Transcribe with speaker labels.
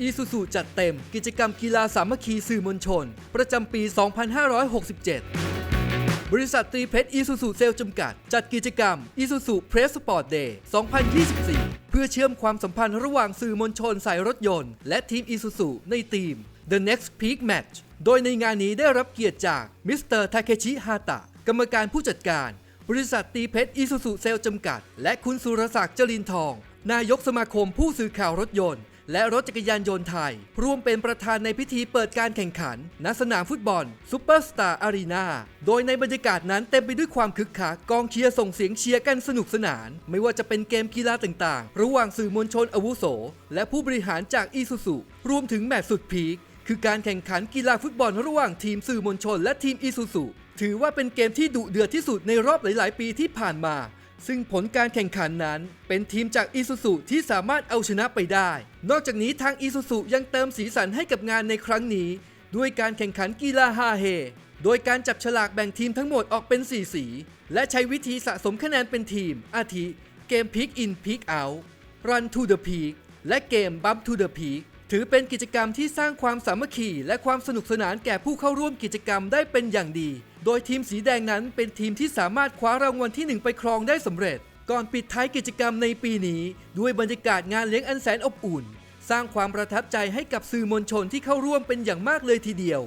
Speaker 1: อีซูซูจัดเต็มกิจกรรมกีฬาสามัคคีสื่อมวลชน ประจำปี 2567 บริษัทตรีเพชรอีซูซูเซลจำกัด จัดกิจกรรมอีซูซูเพรสสปอร์ตเดย์ 2024 เพื่อเชื่อมความสัมพันธ์ระหว่างสื่อมวลชนสายรถยนต์ และทีมอีซูซูในทีม The Next Peak Match โดยในงานนี้ได้รับเกียรติจากมิสเตอร์ทาเคชิฮาตะกรรมการผู้จัดการ บริษัทตีเพชรอีซูซูเซลจำกัด และคุณสุรศักดิ์จริญทอง นายกสมาคมผู้สื่อข่าวรถยนต์ และรถจักรยานยนต์ไทย ร่วมเป็นประธานในพิธีเปิดการแข่งขัน ณสนามฟุตบอลซูเปอร์สตาร์อารีนาโดยในบรรยากาศนั้นเต็มไปด้วยความคึกคักกองเชียร์ส่งเสียงเชียร์กันสนุกสนาน ไม่ว่าจะเป็นเกมกีฬาต่างๆ ระหว่างสื่อมวลชนอาวุโส และผู้บริหารจากอีซูซูรวมถึงแมตช์สุดพีคคือการแข่งขันกีฬาฟุตบอลระหว่างทีมสื่อมวลชน และทีมอีซูซูถือว่าเป็นเกมที่ดุเดือดที่สุดในรอบหลาย ๆ ปีที่ผ่านมา ซึ่งผลการแข่งขันนั้น เป็นทีมจากอีซูซูที่สามารถเอาชนะไปได้ นอกจากนี้ทางอีซูซูยังเติมสีสันให้กับงานในครั้งนี้ ด้วยการแข่งขันกีฬาฮาเฮโดยการจับฉลากแบ่งทีมทั้งหมดออกเป็น 4 สี และใช้วิธีสะสมคะแนนเป็นทีม อาทิ เกม Pick In Pick Out Run to the Peak และเกม Bump to the Peak ถือเป็นกิจกรรมที่สร้างความสามัคคีและความสนุกสนานแก่ผู้เข้าร่วมกิจกรรมได้เป็นอย่างดี โดยทีมสีแดงนั้นเป็นทีมที่สามารถคว้ารางวัลที่ 1 ไปครองได้สำเร็จ ก่อนปิดท้ายกิจกรรมในปีนี้ ด้วยบรรยากาศงานเลี้ยงอันแสนอบอุ่น สร้างความประทับใจให้กับสื่อมวลชนที่เข้าร่วมเป็นอย่างมากเลยทีเดียว